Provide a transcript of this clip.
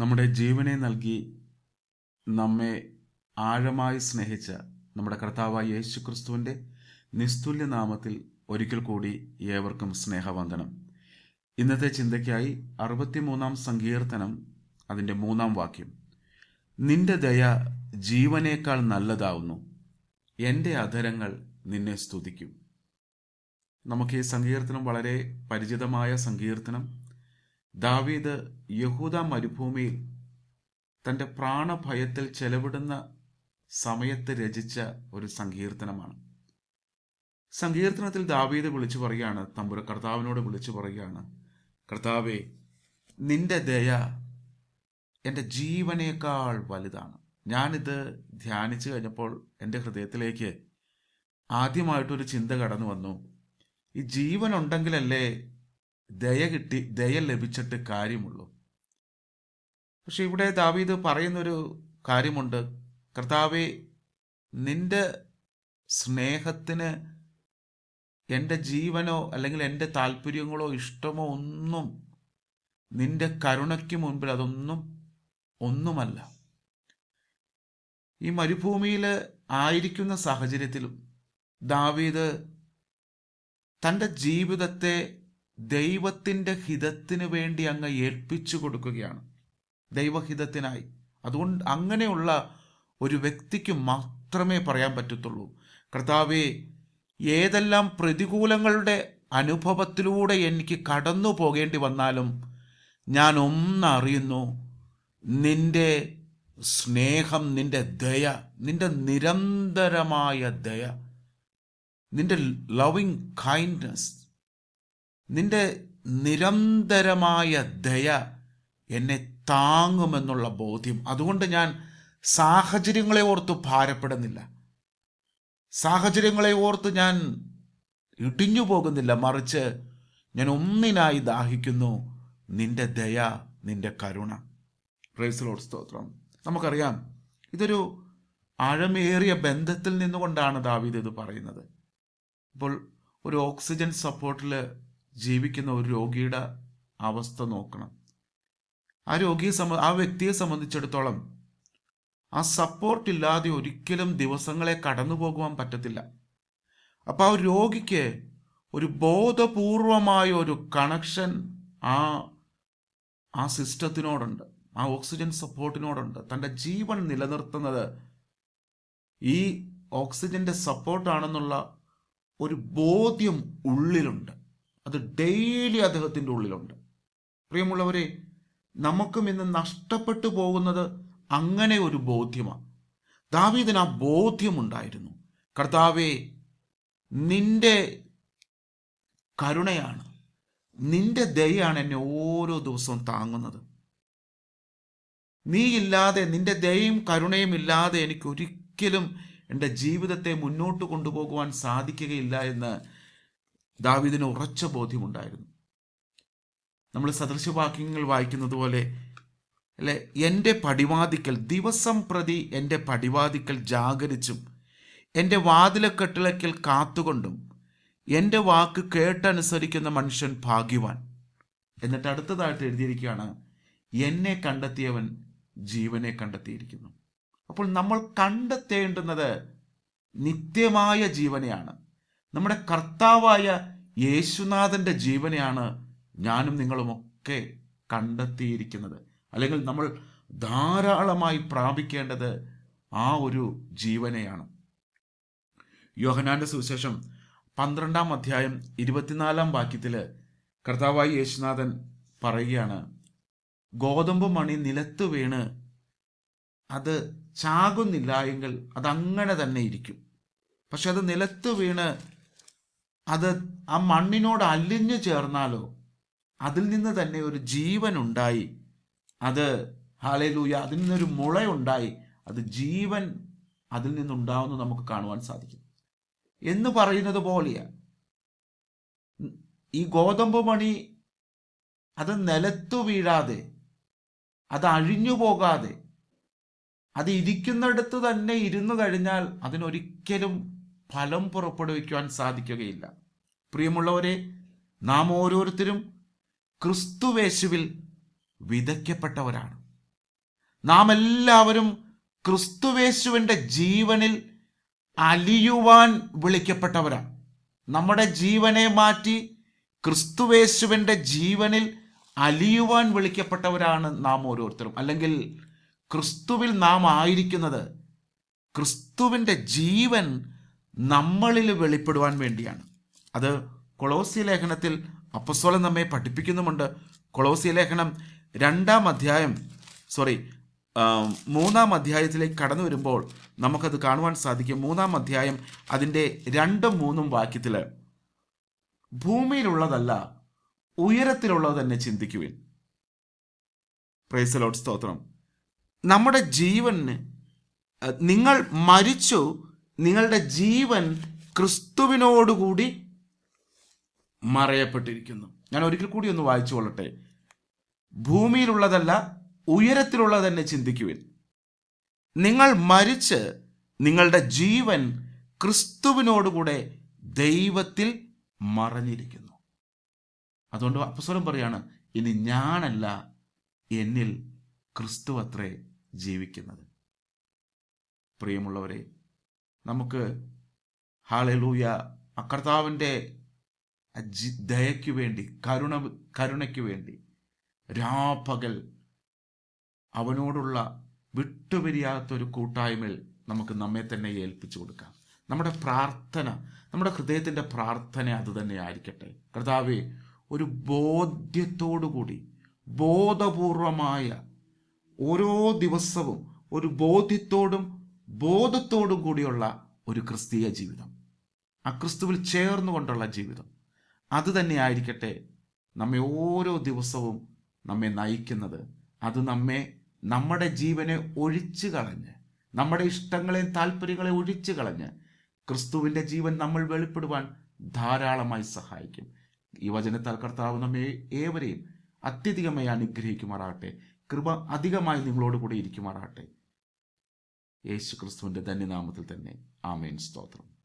നമ്മുടെ ജീവനെ നൽകി നമ്മെ ആഴമായി സ്നേഹിച്ച നമ്മുടെ കർത്താവായ യേശു ക്രിസ്തുവിന്റെ നിസ്തുല്യ നാമത്തിൽ ഒരിക്കൽ കൂടി ഏവർക്കും സ്നേഹവന്ദനം. ഇന്നത്തെ ചിന്തയ്ക്കായി അറുപത്തിമൂന്നാം സങ്കീർത്തനം അതിന്റെ മൂന്നാം വാക്യം. നിന്റെ ദയ ജീവനേക്കാൾ നല്ലതാവുന്നു. എന്റെ അധരങ്ങൾ നിന്നെ സ്തുതിക്കും. നമുക്ക് ഈ സങ്കീർത്തനം വളരെ പരിചിതമായ സങ്കീർത്തനം. ദാവീദ് യഹൂദ മരുഭൂമിയിൽ തന്റെ പ്രാണഭയത്തിൽ ചെലവിടുന്ന സമയത്ത് രചിച്ച ഒരു സങ്കീർത്തനമാണ്. സങ്കീർത്തനത്തിൽ ദാവീദ് വിളിച്ചു പറയുകയാണ് തമ്പുര കർത്താവിനോട് വിളിച്ചു പറയുകയാണ് കർത്താവെ നിന്റെ ദയ എന്റെ ജീവനേക്കാൾ വലുതാണ്. ഞാനിത് ധ്യാനിച്ചു കഴിഞ്ഞപ്പോൾ എന്റെ ഹൃദയത്തിലേക്ക് ആദ്യമായിട്ടൊരു ചിന്ത കടന്നു വന്നു ഈ ജീവൻ ഉണ്ടെങ്കിലല്ലേ ദയ കിട്ടി ദയ ലഭിച്ചിട്ട് കാര്യമുള്ളൂ. പക്ഷെ ഇവിടെ ദാവീദ് പറയുന്നൊരു കാര്യമുണ്ട്. കർത്താവെ നിന്റെ സ്നേഹത്തിന് എന്റെ ജീവനോ അല്ലെങ്കിൽ എന്റെ താല്പര്യങ്ങളോ ഇഷ്ടമോ ഒന്നും നിന്റെ കരുണയ്ക്ക് മുൻപിൽ അതൊന്നും ഒന്നുമല്ല. ഈ മരുഭൂമിയിൽ ആയിരിക്കുന്ന സാഹചര്യത്തിലും ദാവീദ് തന്റെ ജീവിതത്തെ ദൈവത്തിന്റെ ഹിതത്തിന് വേണ്ടി അങ്ങ് ഏൽപ്പിച്ചു കൊടുക്കുകയാണ്. ദൈവഹിതത്തിനായി. അതുകൊണ്ട് അങ്ങനെയുള്ള ഒരു വ്യക്തിക്ക് മാത്രമേ പറയാൻ പറ്റത്തുള്ളൂ. കർത്താവെ ഏതെല്ലാം പ്രതികൂലങ്ങളുടെ അനുഭവത്തിലൂടെ എനിക്ക് കടന്നു പോകേണ്ടി വന്നാലും ഞാൻ ഒന്നറിയുന്നു നിന്റെ സ്നേഹം നിന്റെ ദയ നിന്റെ നിരന്തരമായ ദയ നിന്റെ ലവിങ് കൈൻഡ്നസ് നിന്റെ നിരന്തരമായ ദയ എന്നെ താങ്ങുമെന്നുള്ള ബോധ്യം. അതുകൊണ്ട് ഞാൻ സാഹചര്യങ്ങളെ ഓർത്ത് ഭാരപ്പെടുന്നില്ല. സാഹചര്യങ്ങളെ ഓർത്ത് ഞാൻ ഇടിഞ്ഞു പോകുന്നില്ല. മറിച്ച് ഞാൻ ഒന്നിനായി ദാഹിക്കുന്നു നിന്റെ ദയ നിന്റെ കരുണ. പ്രൈസലോട് സ്തോത്രം. നമുക്കറിയാം ഇതൊരു ആഴമേറിയ ബന്ധത്തിൽ നിന്നുകൊണ്ടാണ് ദാവീദ് ഇത് പറയുന്നത്. ഇപ്പോൾ ഒരു ഓക്സിജൻ സപ്പോർട്ടിൽ ജീവിക്കുന്ന ഒരു രോഗിയുടെ അവസ്ഥ നോക്കണം. ആ രോഗിയെ സംബ ആ വ്യക്തിയെ സംബന്ധിച്ചിടത്തോളം ആ സപ്പോർട്ട് ഇല്ലാതെ ഒരിക്കലും ദിവസങ്ങളെ കടന്നു പോകുവാൻ പറ്റത്തില്ല. അപ്പോൾ ആ രോഗിക്ക് ഒരു ബോധപൂർവമായ ഒരു കണക്ഷൻ ആ ആ സിസ്റ്റത്തിനോടുണ്ട്. ആ ഓക്സിജൻ സപ്പോർട്ടിനോടുണ്ട് തന്റെ ജീവൻ നിലനിർത്തുന്നത് ഈ ഓക്സിജന്റെ സപ്പോർട്ടാണെന്നുള്ള ഒരു ബോധ്യം ഉള്ളിലുണ്ട്. അത് ഡെയിലി അദ്ദേഹത്തിന്റെ ഉള്ളിലുണ്ട്. പ്രിയമുള്ളവരെ നമുക്കും ഇന്ന് നഷ്ടപ്പെട്ടു പോകുന്നത് അങ്ങനെ ഒരു ബോധ്യമാണ്. ദാവീദിന് ആ ബോധ്യമുണ്ടായിരുന്നു. കർത്താവെ നിന്റെ കരുണയാണ് നിന്റെ ദയാണ് എന്നെ ഓരോ ദിവസവും താങ്ങുന്നത്. നീ ഇല്ലാതെ നിന്റെ ദയയും കരുണയും ഇല്ലാതെ എനിക്ക് ഒരിക്കലും എന്റെ ജീവിതത്തെ മുന്നോട്ട് കൊണ്ടുപോകുവാൻ സാധിക്കുകയില്ല എന്ന് ദാവിദിന് ഉറച്ച ബോധ്യമുണ്ടായിരുന്നു. നമ്മൾ സദൃശവാക്യങ്ങൾ വായിക്കുന്നത് പോലെ അല്ലെ? എന്റെ പടിവാതിക്കൽ ദിവസം പ്രതി എന്റെ പടിവാതിക്കൽ ജാഗരിച്ചും എന്റെ വാതിലക്കെട്ടിളക്കൽ കാത്തുകൊണ്ടും എന്റെ വാക്ക് കേട്ടനുസരിക്കുന്ന മനുഷ്യൻ ഭാഗ്യവാൻ. എന്നിട്ട് അടുത്തതായിട്ട് എഴുതിയിരിക്കുകയാണ് എന്നെ കണ്ടെത്തിയവൻ ജീവനെ കണ്ടെത്തിയിരിക്കുന്നു. അപ്പോൾ നമ്മൾ കണ്ടെത്തേണ്ടുന്നത് നിത്യമായ ജീവനെയാണ്. നമ്മുടെ കർത്താവായ യേശുനാഥന്റെ ജീവനെയാണ് ഞാനും നിങ്ങളുമൊക്കെ കണ്ടെത്തിയിരിക്കുന്നത്. അല്ലെങ്കിൽ നമ്മൾ ധാരാളമായി പ്രാപിക്കേണ്ടത് ആ ഒരു ജീവനെയാണ്. യോഹനാന്റെ സുവിശേഷം പന്ത്രണ്ടാം അധ്യായം ഇരുപത്തിനാലാം വാക്യത്തിൽ കർത്താവായി യേശുനാഥൻ പറയുകയാണ് ഗോതമ്പ് മണി നിലത്ത് വീണ് അത് ചാകുന്നില്ല എങ്കിൽ അതങ്ങനെ തന്നെ ഇരിക്കും. പക്ഷെ അത് നിലത്ത് വീണ് അത് ആ മണ്ണിനോട് അലിഞ്ഞു ചേർന്നാലോ? അതിൽ നിന്ന് തന്നെ ഒരു ജീവൻ ഉണ്ടായി അത് ഹാലയിലൂയ അതിൽ നിന്നൊരു മുളയുണ്ടായി. അത് ജീവൻ അതിൽ നിന്നുണ്ടാവുന്ന നമുക്ക് കാണുവാൻ സാധിക്കും എന്ന് പറയുന്നത് പോലെയാണ് ഈ ഗോതമ്പ് മണി അത് നിലത്തു വീഴാതെ അത് അഴിഞ്ഞു പോകാതെ അത് ഇരിക്കുന്നിടത്ത് തന്നെ ഇരുന്നു കഴിഞ്ഞാൽ അതിനൊരിക്കലും ഫലം പുറപ്പെടുവിക്കുവാൻ സാധിക്കുകയില്ല. പ്രിയമുള്ളവരെ നാം ഓരോരുത്തരും ക്രിസ്തുവേശുവിൽ വിതയ്ക്കപ്പെട്ടവരാണ്. നാം എല്ലാവരും ക്രിസ്തുവേശുവിന്റെ ജീവനിൽ അലിയുവാൻ വിളിക്കപ്പെട്ടവരാണ്. നമ്മുടെ ജീവനെ മാറ്റി ക്രിസ്തുവേശുവിന്റെ ജീവനിൽ അലിയുവാൻ വിളിക്കപ്പെട്ടവരാണ് നാം ഓരോരുത്തരും. അല്ലെങ്കിൽ ക്രിസ്തുവിൽ നാം ആയിരിക്കുന്നത് ക്രിസ്തുവിന്റെ ജീവൻ നമ്മളിൽ വെളിപ്പെടുവാൻ വേണ്ടിയാണ്. അത് കൊളോസി ലേഖനത്തിൽ അപ്പസ്വലം നമ്മെ പഠിപ്പിക്കുന്നുമുണ്ട്. കൊളോസി ലേഖനം രണ്ടാം അധ്യായം സോറി മൂന്നാം അധ്യായത്തിലേക്ക് കടന്നു വരുമ്പോൾ നമുക്കത് കാണുവാൻ സാധിക്കും. മൂന്നാം അധ്യായം അതിന്റെ രണ്ടും മൂന്നും വാക്യത്തിൽ ഭൂമിയിലുള്ളതല്ല ഉയരത്തിലുള്ളത് തന്നെ ചിന്തിക്കുവിൻ. പ്രൈസ് ലോഡ് സ്തോത്രം. നമ്മുടെ ജീവന് നിങ്ങൾ മരിച്ചു നിങ്ങളുടെ ജീവൻ ക്രിസ്തുവിനോടുകൂടി മറയപ്പെട്ടിരിക്കുന്നു. ഞാൻ ഒരിക്കൽ കൂടി ഒന്ന് വായിച്ചു കൊള്ളട്ടെ. ഭൂമിയിലുള്ളതല്ല ഉയരത്തിലുള്ളത് തന്നെ ചിന്തിക്കുവിൻ. നിങ്ങൾ മരിച്ച് നിങ്ങളുടെ ജീവൻ ക്രിസ്തുവിനോടുകൂടെ ദൈവത്തിൽ മറഞ്ഞിരിക്കുന്നു. അതുകൊണ്ട് അപ്പസ്വലം പറയാണ് ഇനി ഞാനല്ല എന്നിൽ ക്രിസ്തു അത്രേ ജീവിക്കുന്നത്. പ്രിയമുള്ളവരെ നമുക്ക് ഹാളലൂയ അക്കർത്താവിന്റെ ദയയ്ക്ക് വേണ്ടി കരുണ കരുണയ്ക്ക് വേണ്ടി രാപ്പകൽ അവനോടുള്ള വിട്ടുപിരിയാത്തൊരു കൂട്ടായ്മയിൽ നമുക്ക് നമ്മെ തന്നെ ഏൽപ്പിച്ചു കൊടുക്കാം. നമ്മുടെ പ്രാർത്ഥന നമ്മുടെ ഹൃദയത്തിന്റെ പ്രാർത്ഥന അത് തന്നെ ആയിരിക്കട്ടെ. കർത്താവെ ഒരു ബോധ്യത്തോടുകൂടി ബോധപൂർവമായ ഓരോ ദിവസവും ഒരു ബോധ്യത്തോടും ബോധത്തോടും കൂടിയുള്ള ഒരു ക്രിസ്തീയ ജീവിതം. ആ ക്രിസ്തുവിൽ ചേർന്നുകൊണ്ടുള്ള ജീവിതം. അത് തന്നെ ആയിരിക്കട്ടെ നമ്മെ ഓരോ ദിവസവും നമ്മെ നയിക്കുന്നത്. അത് നമ്മെ നമ്മുടെ ജീവനെ ഒഴിച്ചു കളഞ്ഞ് നമ്മുടെ ഇഷ്ടങ്ങളെയും താല്പര്യങ്ങളെ ഒഴിച്ചു കളഞ്ഞ് ക്രിസ്തുവിന്റെ ജീവൻ നമ്മൾ വെളിപ്പെടുവാൻ ധാരാളമായി സഹായിക്കും. ഈ വചനത്താൽ കർത്താവ് നമ്മെ ഏവരെയും അത്യധികമായി അനുഗ്രഹിക്കുമാറാകട്ടെ. കൃപ അധികമായി നിങ്ങളോട് കൂടെ ഇരിക്കുമാറാകട്ടെ. യേശു ക്രിസ്തുവിന്റെ ധന്യനാമത്തിൽ തന്നെ. ആമേൻ. സ്തോത്രം.